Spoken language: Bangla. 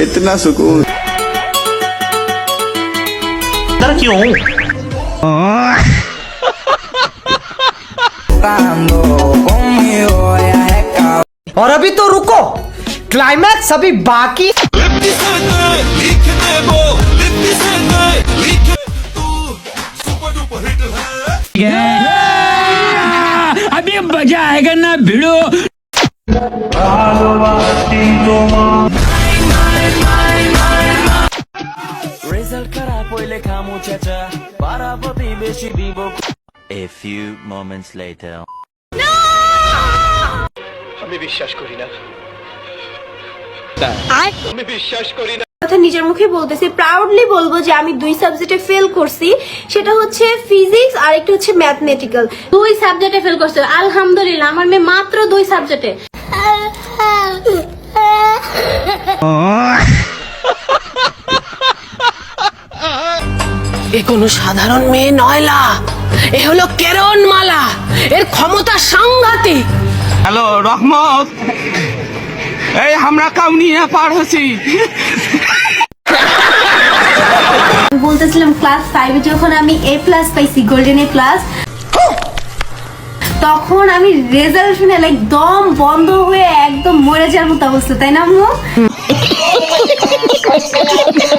इतना सुकून क्यों और अभी तो रुको क्लाइमैक्स अभी बाकी अभी मजा आएगा ना भिड़ो A few moments later. কথা নিজের মুখে বলতেছি প্রাউডলি বলব যে আমি দুই সাবজেক্টে ফেল করছি। সেটা হচ্ছে ফিজিক্স আর একটা হচ্ছে ম্যাথমেটিক্যাল দুই সাবজেক্টে ফেল করছে। আলহামদুলিল্লাহ আমার মেয়ে মাত্র দুই সাবজেক্টে এ কোনো সাধারণ মেয়ে নয়লা এ হলো কেরন মালা এর ক্ষমতা সাংঘাতিক। হ্যালো রহমত। এই আমরা কাউনিয়া পার হচ্ছি বলতেছিলাম ক্লাস ফাইভে যখন আমি এ প্লাস পাইছি গোল্ডেন এ প্লাস তখন আমি রেজাল্ট শুনে লাইক দম বন্ধ হয়ে একদম মরে যাওয়ার মতো অবস্থা তাই না আম্মু?